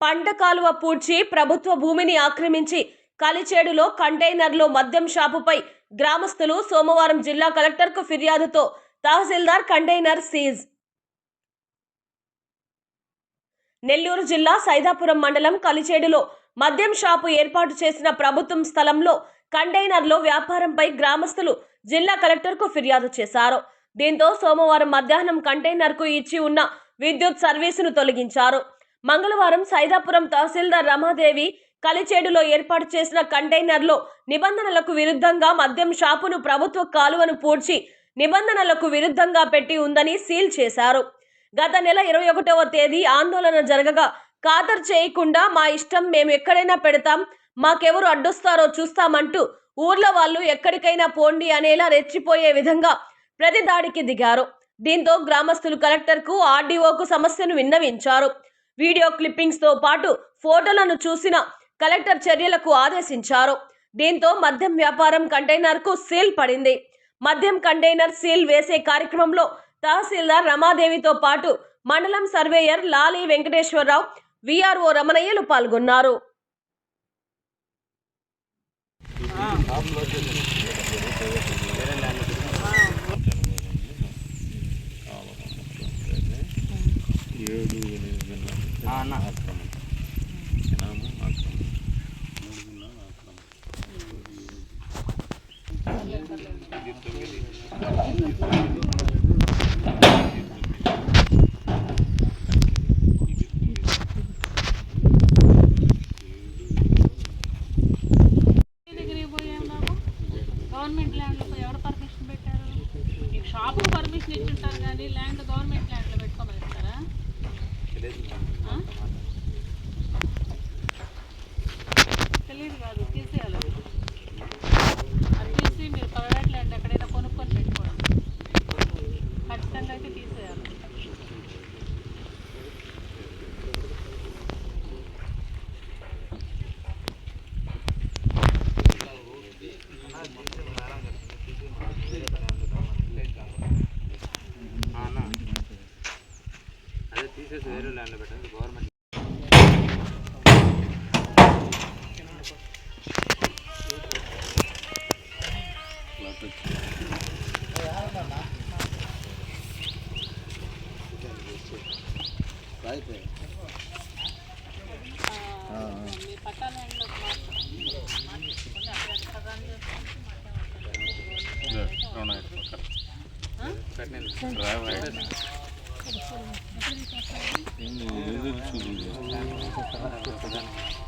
పంట కాలువ పూడ్చి ప్రభుత్వ భూమిని ఆక్రమించి కలిచేడులో కంటైనర్లో మద్యం షాపుపై గ్రామస్తులు సోమవారం జిల్లా కలెక్టర్కు ఫిర్యాదుతో తహసీల్దార్ కంటైనర్ సీజ్. నెల్లూరు జిల్లా సైదాపురం మండలం కలిచేడులో మద్యం షాపు ఏర్పాటు చేసిన ప్రభుత్వం స్థలంలో కంటైనర్లో వ్యాపారంపై గ్రామస్తులు జిల్లా కలెక్టర్కు ఫిర్యాదు చేశారు. దీంతో సోమవారం మధ్యాహ్నం కంటైనర్కు ఇచ్చి ఉన్న విద్యుత్ సర్వీసును తొలగించారు. మంగళవారం సైదాపురం తహసీల్దార్ రమాదేవి కలిచేడులో ఏర్పాటు చేసిన కంటైనర్లో నిబంధనలకు విరుద్ధంగా మద్యం షాపును ప్రభుత్వ కాలువను పూడ్చి నిబంధనలకు విరుద్ధంగా పెట్టి ఉందని సీల్ చేశారు. గత నెల ఇరవై ఒకటవ తేదీ ఆందోళన జరగగా ఖాతరు చేయకుండా మా ఇష్టం మేము ఎక్కడైనా పెడతాం మాకెవరు అడ్డొస్తారో చూస్తామంటూ ఊర్ల వాళ్ళు ఎక్కడికైనా పోండి అనేలా రెచ్చిపోయే విధంగా ప్రతి దాడికి దిగారు. దీంతో గ్రామస్తులు కలెక్టర్కు ఆర్డీఓకు సమస్యను విన్నవించారు. వీడియో క్లిప్పింగ్స్తో పాటు ఫోటోలను చూసిన కలెక్టర్ చర్యలకు ఆదేశించారు. దీంతో మద్యం వ్యాపారం కంటైనర్కు సీల్ పడింది. మద్యం కంటైనర్ సీల్ వేసే కార్యక్రమంలో తహసీల్దార్ రమాదేవితో పాటు మండలం సర్వేయర్ లాలి వెంకటేశ్వరరావు విఆర్ఓ రమణయ్యలు పాల్గొన్నారు. ఏడు ఎనిమిది జిల్లాలు ఆక్రమణ జనాము ఆక్రమణ మూడు జిల్లాలు ఆక్రమణ ఇది తొమ్మిది ఇది తొమ్మిది దగ్గరికి పోయాం నాకు గవర్నమెంట్ ల్యాండ్లో పోయి ఎవరు పర్మిషన్ పెట్టారు మీకు షాపు పర్మిషన్ ఇచ్చుంటారు కానీ ల్యాండ్ గవర్నమెంట్ ల్యాండ్లో పెట్టుకోమని ఇస్తారా తీసేసి వేరే ల్యాండ్లో పెట్టండి. గవర్నమెంట్ ఆ, మీ పట్టా ల్యాండ్లో